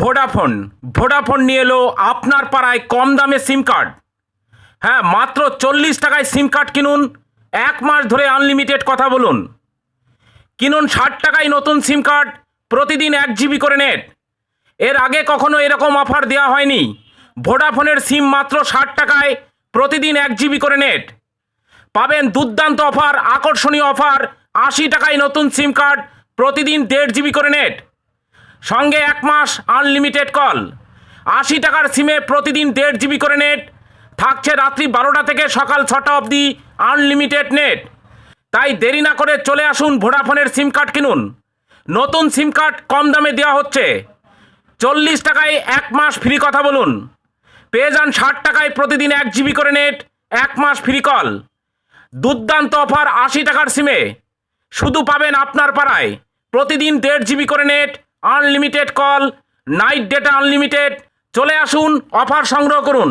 Vodafone Vodafone নিয়ে এলো আপনার পাড়ায় কম দামে সিম কার্ড হ্যাঁ মাত্র চল্লিশ টাকায় সিম কার্ড কিনুন, এক মাস ধরে আনলিমিটেড কথা বলুন। কিনুন ষাট টাকায় নতুন সিম কার্ড প্রতিদিন এক জিবি করে নেট এর আগে কখনো এরকম অফার দেওয়া হয়নি। ভোডাফোনের সিম মাত্র ষাট টাকায়, প্রতিদিন এক জিবি করে নেট পাবেন দুর্দান্ত অফার আকর্ষণীয় অফার আশি টাকায় নতুন সিম কার্ড প্রতিদিন দেড় জিবি করে নেট সঙ্গে এক মাস আনলিমিটেড কল আশি টাকার সিমে প্রতিদিন দেড় জিবি করে নেট থাকছে রাত্রি বারোটা থেকে সকাল ছটা অবধি আনলিমিটেড নেট তাই দেরি না করে চলে আসুন ভোডাফোনের সিম কার্ড কিনুন। নতুন সিম কার্ড কম দামে দেওয়া হচ্ছে। চল্লিশ টাকায় এক মাস ফ্রি কথা বলুন। পেয়ে যান ষাট টাকায় প্রতিদিন এক জিবি করে নেট এক মাস ফ্রি কল দুর্দান্ত অফার আশি টাকার সিমে শুধু পাবেন আপনার পাড়ায়। প্রতিদিন দেড় জিবি করে net unlimited call night data unlimited. চলে আসুন অফার সংগ্রহ করুন।